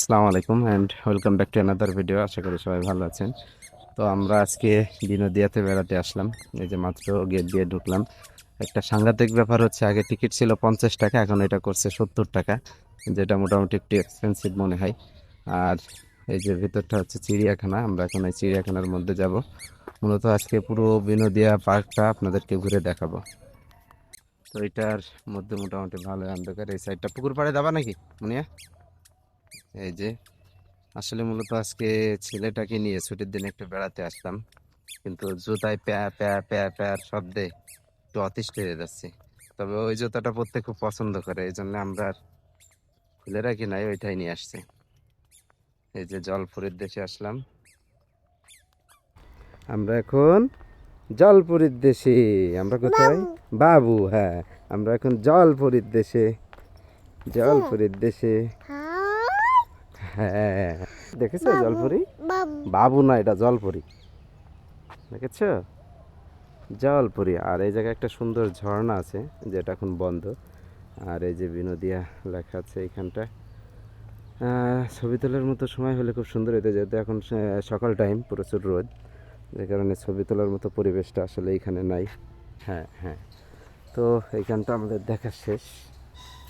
আসসালামু আলাইকুম and welcome back to another video আশা করি সবাই ভালো আছেন। তো আমরা আজকে বিনোদিয়াতে বেড়াতে আসলাম। এই যে মাত্র গেট দিয়ে ঢুকলাম। একটা সাংঘাতিক ব্যাপার হচ্ছে, আগে টিকিট ছিল পঞ্চাশ টাকা, এখন এটা করছে সত্তর টাকা, যেটা মোটামুটি একটু এক্সপেন্সিভ মনে হয়। আর এই যে ভিতরটা হচ্ছে চিড়িয়াখানা, আমরা এখন এই চিড়িয়াখানার মধ্যে যাব। মূলত আজকে পুরো বিনোদিয়া পার্কটা আপনাদেরকে ঘুরে দেখাবো। তো এটার মধ্যে মোটামুটি ভালো অন্ধকার, এই সাইডটা পুকুর পাড়ে যাবা নাকি, মুনিয়া? এই যে আসলে মূলত আজকে ছেলেটাকে নিয়ে ছুটির দিনে একটু বেড়াতে আসলাম কিন্তু জুতায় প্যা প্যা প্যা প্যার শব্দে একটু অতিষ্ঠ হয়ে যাচ্ছে। তবে ওই জুতাটা পরতে খুব পছন্দ করে এই জন্য আমরা আর খুলে রাখি নাই ওইটাই নিয়ে আসছি। এই যে জলপুরের দেশে আসলাম। আমরা এখন জলপুরীর দেশে আমরা কোথায়? বাবু। হ্যাঁ আমরা এখন জলপুরীর দেশে জলপুরীর দেশে। হ্যাঁ দেখেছ জলপুরি? বাবু। না এটা জলপুরি। দেখেছ? জলপুরি। আর এই জায়গায় একটা সুন্দর ঝর্ণা আছে যেটা এখন বন্ধ। আর এই যে বিনোদিয়া লেখা আছে এইখানটা ছবি তোলার মতো সময় হলে খুব সুন্দর হতো যেহেতু এখন সকাল টাইম প্রচুর রোদ। যে কারণে ছবি তোলার মতো পরিবেশটা আসলে এইখানে নাই। হ্যাঁ হ্যাঁ। তো এইখানটা আমাদের দেখা শেষ।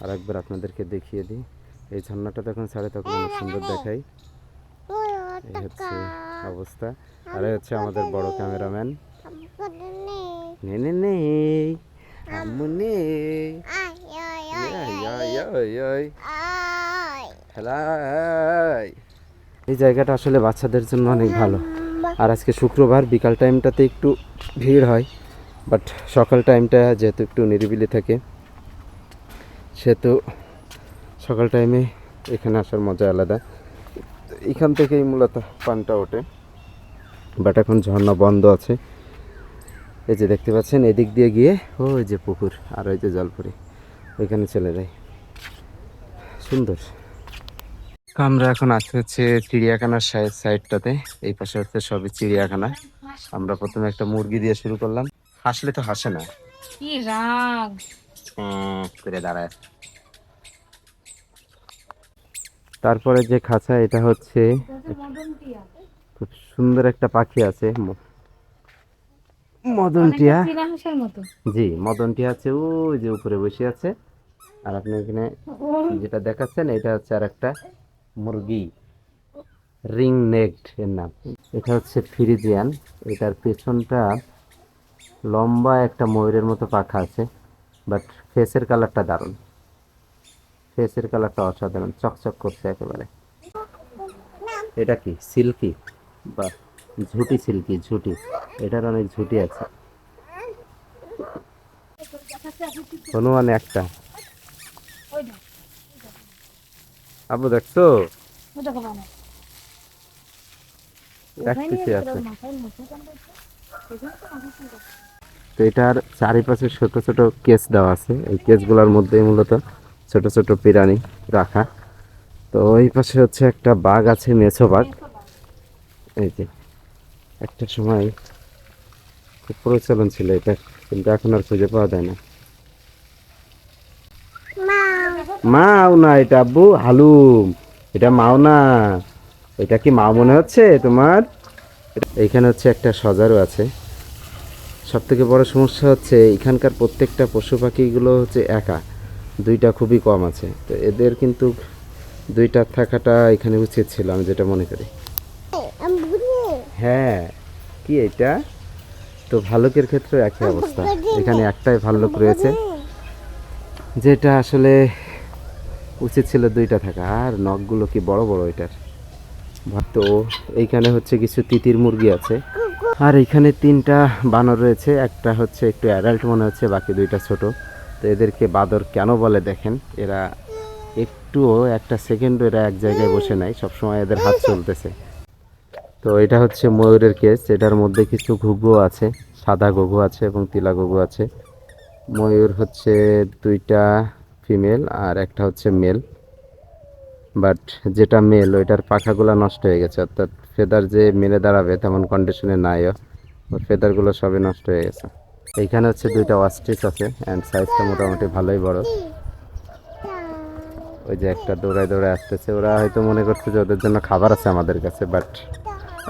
আর একবার আপনাদেরকে দেখিয়ে দিই। এই ঝর্ণাটা তখন ছাড়ে তখন অনেক সুন্দর দেখাই। এই হচ্ছে অবস্থা। আর হচ্ছে আমাদের বড় ক্যামেরাম্যান। নে নে নে, আম্মু হেলাই। এই জায়গাটা আসলে বাচ্চাদের জন্য অনেক ভালো। আর আজকে শুক্রবার, বিকাল টাইমটাতে একটু ভিড় হয়। বাট সকাল টাইমটা যেহেতু একটু নিরিবিলি থাকে, সেহেতু সকাল টাইমে এখানে আসার মজা আলাদা। এখান থেকেই মূলত পানটা ওঠে। বাট এখন ঝর্ণা বন্ধ আছে। এই যে দেখতে পাচ্ছেন এদিক দিয়ে গিয়ে ও ওই যে পুকুর আর ওই যে জলপুরি। ওইখানে চলে যায় সুন্দর। আমরা এখন আসতে হচ্ছে চিড়িয়াখানার সাইড সাইডটাতে এই পাশে হচ্ছে সবই চিড়িয়াখানা। আমরা প্রথমে একটা মুরগি দিয়ে শুরু করলাম। হাসলে তো হাসে না। কি রাগ। করে দাঁড়ায়। তারপরে যে খাঁচা এটা হচ্ছে খুব সুন্দর একটা পাখি আছে। ম- মদন টিয়া চীনা হাঁসের মতো। জি মদন টিয়া আছে ওই যে উপরে বসে আছে। আর আপনি এখানে যেটা দেখাচ্ছেন এটা হচ্ছে আর একটা মুরগি। রিং নেকড এর নাম। এটা হচ্ছে ফিরিজিয়ান। এটার পেছনটা লম্বা একটা ময়ূরের মতো পাখা আছে বাট ফেসের কালারটা দারুণ। ফেসের কালারটা অসাধারণ, চকচক করছে একেবারে। এটা কি? সিল্কি? বা ঝুটি সিল্কি, ঝুটি। এটার অনেক ঝুটি আছে। হনুমান একটা। আবু, দেখছ? তো এটার চারিপাশে ছোট ছোট কেস দেওয়া আছে। এই কেসগুলোর মধ্যে মূলত ছোট ছোট পিরানি রাখা। তো ওই পাশে হচ্ছে একটা বাঘ আছে মেছো বাঘ। এই যে একটা সময় খুব প্রচলন ছিল এটা কিন্তু এখন আর খুঁজে পাওয়া যায় না। মাও। না এটা আব্বু হালুম। এটা মাও না। এটা কি মা মনে হচ্ছে তোমার? এইখানে হচ্ছে একটা সজারও আছে। সব থেকে বড় সমস্যা হচ্ছে এখানকার প্রত্যেকটা পশু পাখিগুলো হচ্ছে একা। দুইটা খুবই কম আছে। তো এদের কিন্তু দুইটা থাকাটা এখানে উচিত ছিল আমি যেটা মনে করি। হ্যাঁ কি এটা? তো ভালুকের ক্ষেত্রে একই অবস্থা। এখানে একটাই ভাল্লুক রয়েছে। যেটা আসলে উচিত ছিল দুইটা থাকা। আর নখগুলো কি বড় বড় এটার? তো এইখানে হচ্ছে কিছু তিতির মুরগি আছে। আর এখানে তিনটা বানর রয়েছে। একটা হচ্ছে একটু অ্যাডাল্ট মনে হচ্ছে, বাকি দুইটা ছোট। তো এদেরকে বাদর কেন বলে দেখেন? এরা একটুও একটা সেকেন্ডও এরা এক জায়গায় বসে নাই, সবসময় এদের হাত চলতেছে। তো এটা হচ্ছে ময়ূরের কেস, এটার মধ্যে কিছু ঘুঘু আছে, সাদা ঘুঘু আছে এবং তিলা ঘুঘু আছে। ময়ূর হচ্ছে দুইটা ফিমেল আর একটা হচ্ছে মেল। বাট যেটা মেল, ওইটার পাখাগুলো নষ্ট হয়ে গেছে, অর্থাৎ ফেদার যে মেলে দাঁড়াবে তেমন কন্ডিশনে নাইও। ফেদারগুলো সবই নষ্ট হয়ে গেছে। এইখানে হচ্ছে দুইটা ওয়াস্টিস আছে অ্যান্ড সাইজটা মোটামুটি ভালোই বড়। ওই যে একটা দৌড়ায় দৌড়ায় আসতেছে। ওরা হয়তো মনে করছে যে ওদের জন্য খাবার আছে আমাদের কাছে বাট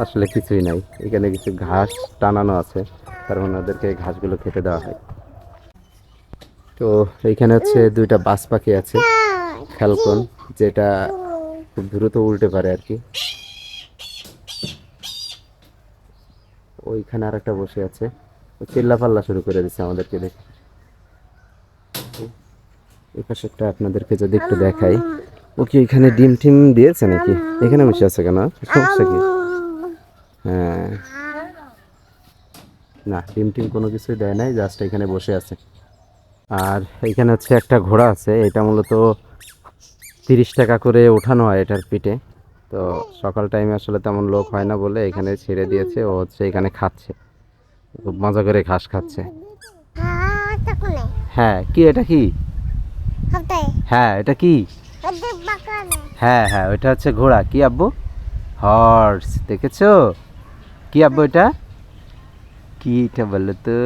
আসলে কিছুই নাই। এখানে কিছু ঘাস টানানো আছে, তার মানে ওদেরকে ঘাসগুলো খেতে দেওয়া হয়। তো এইখানে হচ্ছে দুইটা বাস পাখি আছে ফ্যালকন যেটা খুব দ্রুত উল্টে পারে আর কি। ওইখানে আর একটা বসে আছে। চিল্লা পাল্লা শুরু করে দিচ্ছে আমাদেরকে দেখে। এই পাশেরটা আপনাদেরকে যদি একটু দেখাই। ও কি এখানে ডিম টিম দিয়েছে নাকি? এখানে বসে আছে কেন? সমস্যা কি? হ্যাঁ। না ডিম টিম কোনো কিছুই দেয় নাই জাস্ট এখানে বসে আছে। আর এখানে হচ্ছে একটা ঘোড়া আছে এটা মূলত তিরিশ টাকা করে ওঠানো হয় এটার পিঠে। তো সকাল টাইমে আসলে তেমন লোক হয় না বলে এখানে ছেড়ে দিয়েছে ও হচ্ছে এখানে খাচ্ছে। খুব মজা করে ঘাস খাচ্ছে। হ্যাঁ হ্যাঁ কি এটা কি? হ্যাঁ এটা কি? হ্যাঁ হ্যাঁ ওইটা হচ্ছে ঘোড়া। কি আব্বু? হর্স দেখেছ? কি আব্বু এটা? কি এটা বলো তো?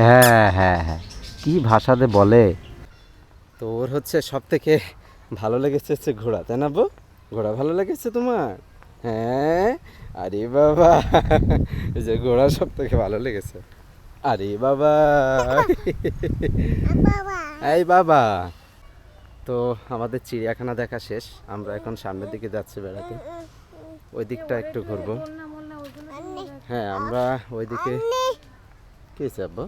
হ্যাঁ হ্যাঁ হ্যাঁ। কি ভাষাতে বলে। তো ওর হচ্ছে সব থেকে ভালো লেগেছে হচ্ছে ঘোড়া তাই না আব্বু? ঘোড়া ভালো লেগেছে তোমার? হ্যাঁ আরে বাবা। এই যে ঘোড়া সব থেকে ভালো লেগেছে। আরে বাবা। এই বাবা। তো আমাদের চিড়িয়াখানা দেখা শেষ। আমরা এখন সামনের দিকে যাচ্ছি বেড়াতে। ওই দিকটা একটু ঘুরবো। হ্যাঁ আমরা ওইদিকে কি হয়েছে আব্বু?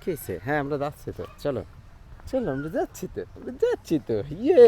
কি হয়েছে হ্যাঁ আমরা যাচ্ছি তো। চলো। চলো আমরা যাচ্ছি তো। আমরা যাচ্ছি তো। ইয়ে।